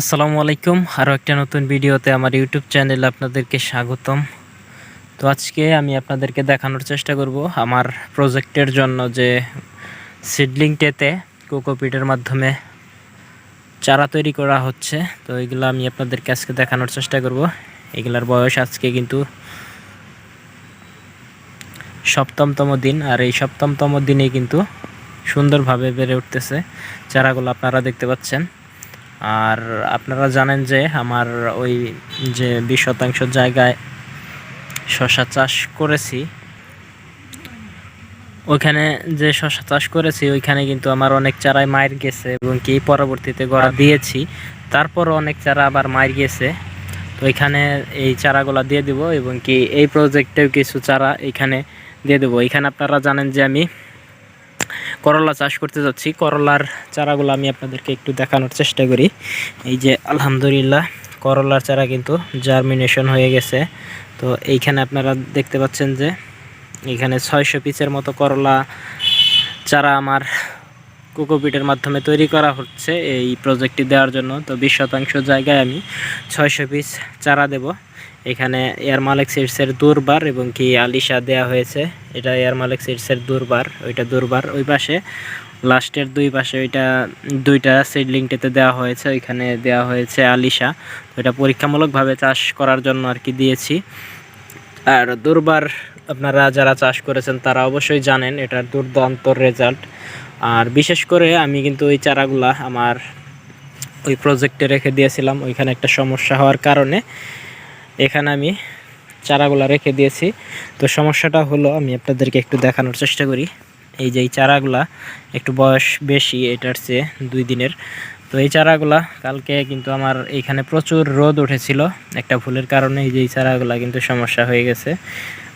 আসসালামু আলাইকুম। আরও একটা নতুন ভিডিওতে আমার ইউটিউব চ্যানেলে আপনাদেরকে স্বাগতম। তো আজকে আমি আপনাদেরকে দেখানোর চেষ্টা করব আমার প্রজেক্টের জন্য যে সিডলিংটেতে কোকোপিটের মাধ্যমে চারা তৈরি করা হচ্ছে। তো এগুলো আমি আপনাদেরকে আজকে দেখানোর চেষ্টা করব। এগুলার বয়স আজকে কিন্তু সপ্তমতম দিন আর এই সপ্তমতম দিনে কিন্তু সুন্দরভাবে বেড়ে উঠতেছে। চারাগুলো আপনারা দেখতে পাচ্ছেন। আর আপনারা জানেন যে আমার ওই যে বিশ শতাংশ জায়গায় শশা চাষ করেছি ওইখানে যে শশা চাষ করেছি ওইখানে কিন্তু আমার অনেক চারাই মায়ের গেছে এবং কি পরবর্তীতে গড়া দিয়েছি। তারপরও অনেক চারা আবার মায়ের গেছে। তো এখানে এই চারাগুলো দিয়ে দিব এবং কি এই প্রজেক্টেও কিছু চারা এখানে দিয়ে দেবো। এখানে আপনারা জানেন যে আমি করলা চাষ করতে যাচ্ছি। করলার চারাগুলো আমি আপনাদেরকে একটু দেখানোর চেষ্টা করি। এই যে আলহামদুলিল্লাহ, করলার চারা কিন্তু জার্মিনেশন হয়ে গেছে। তো এইখানে আপনারা দেখতে পাচ্ছেন যে, এখানে ছয়শো পিসের মতো করলা চারা আমার কোকোপিটের মাধ্যমে তৈরি করা হচ্ছে এই প্রজেক্টটি দেওয়ার জন্য। তো বিশ শতাংশ জায়গায় আমি ছয়শো পিস চারা দেব। এখানে এয়ার মালিক সিটসের দুর্বার এবং কি আলিশা দেয়া হয়েছে। এটা এয়ার মালিক সিটসের দুর্বার, ওইটা দুর্বার। ওই পাশে লাস্টের দুই পাশে ওইটা দুইটা সিডলিংটিতে দেওয়া হয়েছে। ওইখানে দেওয়া হয়েছে আলিশা। ওইটা পরীক্ষামূলকভাবে চাষ করার জন্য আর কি দিয়েছি। আর দুর্বার আপনারা যারা চাষ করেছেন তারা অবশ্যই জানেন এটার দুর্দান্ত রেজাল্ট আর বিশেষ করে আমি কিন্তু ওই চারাগুলা আমার ওই প্রজেক্টে রেখে দিয়েছিলাম, ওইখানে একটা সমস্যা হওয়ার কারণে। এখানে আমি চারাগুলা রেখে দিয়েছি। তো সমস্যাটা হলো, আমি আপনাদেরকে একটু দেখানোর চেষ্টা করি। এই যে এই চারাগুলা একটু বয়স বেশি, এটার চেয়ে দুই দিনের। তো এই চারাগুলা কালকে কিন্তু আমার এইখানে প্রচুর রোদ উঠেছিল। একটা ভুলের কারণে এই যে এই চারাগুলা কিন্তু সমস্যা হয়ে গেছে।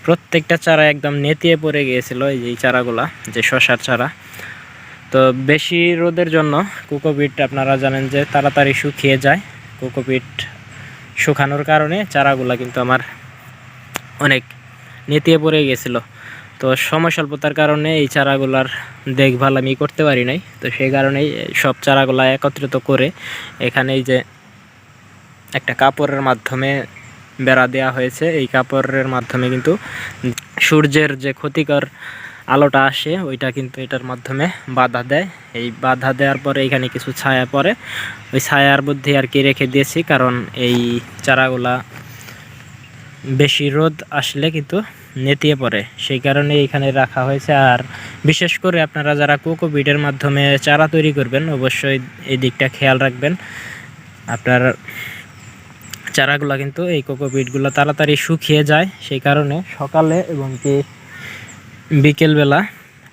প্রত্যেকটা চারা একদম নেতিয়ে পড়ে গিয়েছিল এই চারাগুলা, যে শশার চারা। তো বেশি রোদের জন্য কোকোপিট আপনারা জানেন যে তাড়াতাড়ি শুকিয়ে যায়। কোকোপিট শুকানোর কারণে চারাগুলা কিন্তু আমার অনেক নেতিয়ে পড়ে গিয়েছিল। তো সময় স্বল্পতার কারণে এই চারাগুলার দেখভাল আমি করতে পারি নাই। তো সেই কারণেই সব চারাগুলা একত্রিত করে এখানে এই যে একটা কাপড়ের মাধ্যমে বেড়া দেওয়া হয়েছে। এই কাপড়ের মাধ্যমে কিন্তু সূর্যের যে ক্ষতিকর আলোটা আসে, ওইটা কিন্তু এটার মাধ্যমে বাধা দেয়। এই বাধা দেওয়ার পরে এখানে কিছু ছায়া পড়ে। ওই ছায়ার মধ্যে আর কি রেখে দিয়েছি, কারণ এই চারাগুলা বেশি রোদ আসলে কিন্তু নেতিয়ে পড়ে। সেই কারণে এখানে রাখা হয়েছে। আর বিশেষ করে আপনারা যারা কোকোপিটের মাধ্যমে চারা তৈরি করবেন, অবশ্যই এই দিকটা খেয়াল রাখবেন। আপনার চারাগুলো কিন্তু এই কোকোপিটগুলো তাড়াতাড়ি শুকিয়ে যায়, সেই কারণে সকালে এবং কি বিকেলবেলা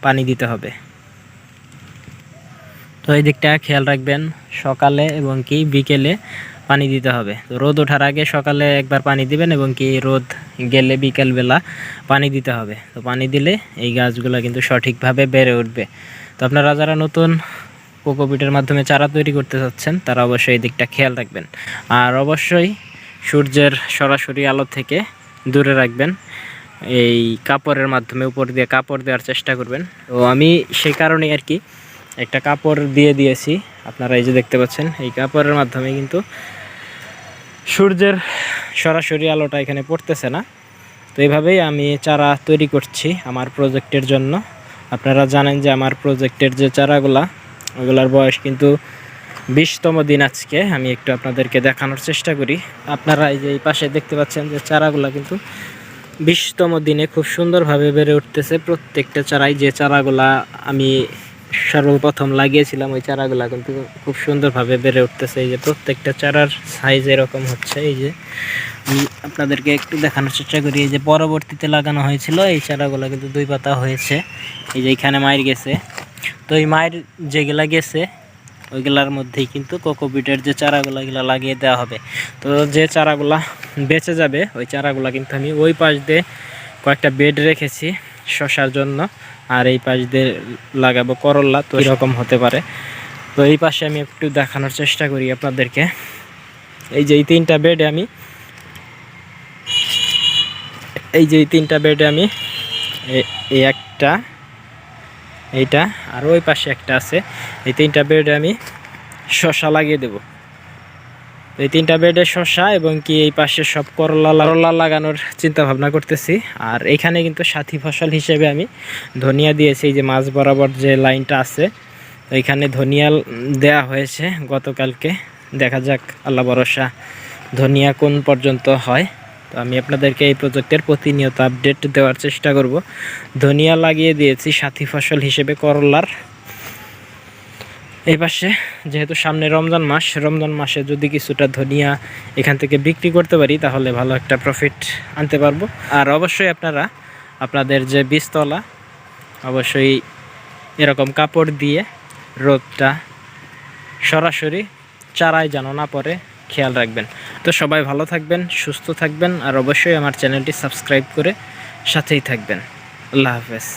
পানি দিতে হবে। তো এই দিকটা খেয়াল রাখবেন, সকালে এবং কি বিকেলে পানি দিতে হবে। তো রোদ ওঠার আগে সকালে একবার পানি দিবেন এবং কি রোদ গেলে বিকেলবেলা পানি দিতে হবে। তো পানি দিলে এই গাছগুলো কিন্তু সঠিকভাবে বেড়ে উঠবে। তো আপনারা যারা নতুন কোকোপিটের মাধ্যমে চারা তৈরি করতে চাচ্ছেন, তারা অবশ্যই এই দিকটা খেয়াল রাখবেন। আর অবশ্যই সূর্যের সরাসরি আলো থেকে দূরে রাখবেন। এই কাপড়ের মাধ্যমে, উপর দিয়ে কাপড় দেওয়ার চেষ্টা করবেন। তো আমি সেই কারণে আর কি একটা কাপড় দিয়ে দিয়েছি। আপনারা এই যে দেখতে পাচ্ছেন, এই কাপড়ের মাধ্যমে কিন্তু সূর্যের সরাসরি আলোটা এখানে পড়তেছে না। তো এইভাবেই আমি চারা তৈরি করছি আমার প্রজেক্টের জন্য। আপনারা জানেন যে আমার প্রজেক্টের যে চারাগুলা, ওগুলার বয়স কিন্তু বিশতম দিন আজকে, আমি একটু আপনাদেরকে দেখানোর চেষ্টা করি। আপনারা এই যে এই পাশে দেখতে পাচ্ছেন যে চারাগুলা কিন্তু বিশতম দিনে খুব সুন্দরভাবে বেড়ে উঠতেছে। প্রত্যেকটা চারাই যে চারাগুলা আমি সর্বপ্রথম লাগিয়েছিলাম, ওই চারাগুলা কিন্তু খুব সুন্দরভাবে বেড়ে উঠতেছে। এই যে প্রত্যেকটা চারার সাইজ এরকম হচ্ছে। এই যে আমি আপনাদেরকে একটু দেখানোর চেষ্টা করি। এই যে পরবর্তীতে লাগানো হয়েছিল, এই চারাগুলো কিন্তু দুই পাতা হয়েছে। এই যে এখানে মায়ের গেছে। তো এই মায়ের যেগুলা গেছে ওইগুলার মধ্যেই কিন্তু কোকোপিটের যে চারাগুলো, এগুলো লাগিয়ে দেওয়া হবে। তো যে চারাগুলা বেঁচে যাবে, ওই চারাগুলা কিন্তু আমি ওই পাশ দিয়ে কয়েকটা বেড রেখেছি শশার জন্য, আর এই পাশ দিয়ে লাগাবো করল্লা তো এরকম হতে পারে। তো এই পাশে আমি একটু দেখানোর চেষ্টা করি আপনাদেরকে। এই যে এই তিনটা বেডে আমি, এই যে এই তিনটা বেডে আমি এই একটা এইটা, আর ওই পাশে একটা আছে। এই তিনটা বেডে আমি শশা লাগিয়ে দেব। এই তিনটা বেডে শশা এবং কি এই পাশে সব করলা করলা লাগানোর চিন্তা ভাবনা করতেছি। আর এখানে কিন্তু সাথী ফসল হিসেবে আমি ধনিয়া দিয়েছি। এই যে মাছ বরাবর যে লাইনটা আছে এখানে ধনিয়া দেয়া হয়েছে। গতকালকে দেখা যাক, আল্লাহ ভরসা, ধনিয়া কোন পর্যন্ত হয়। তো আমি আপনাদেরকে এই প্রজেক্টের প্রতিনিয়ত আপডেট দেওয়ার চেষ্টা করব। ধনিয়া লাগিয়ে দিয়েছি সাথী ফসল হিসেবে করলার। এই পাশে, যেহেতু সামনে রমজান মাস, রমজান মাসে যদি কিছুটা ধনিয়া এখান থেকে বিক্রি করতে পারি, তাহলে ভালো একটা প্রফিট আনতে পারব। আর অবশ্যই আপনারা, আপনাদের যে বীজতলা, অবশ্যই এরকম কাপড় দিয়ে রোদটা সরাসরি চারায় যেন না পরে খেয়াল রাখবেন। তো সবাই ভালো থাকবেন, সুস্থ থাকবেন, আর অবশ্যই আমার চ্যানেলটি সাবস্ক্রাইব করে সাথেই থাকবেন। আল্লাহ হাফেজ।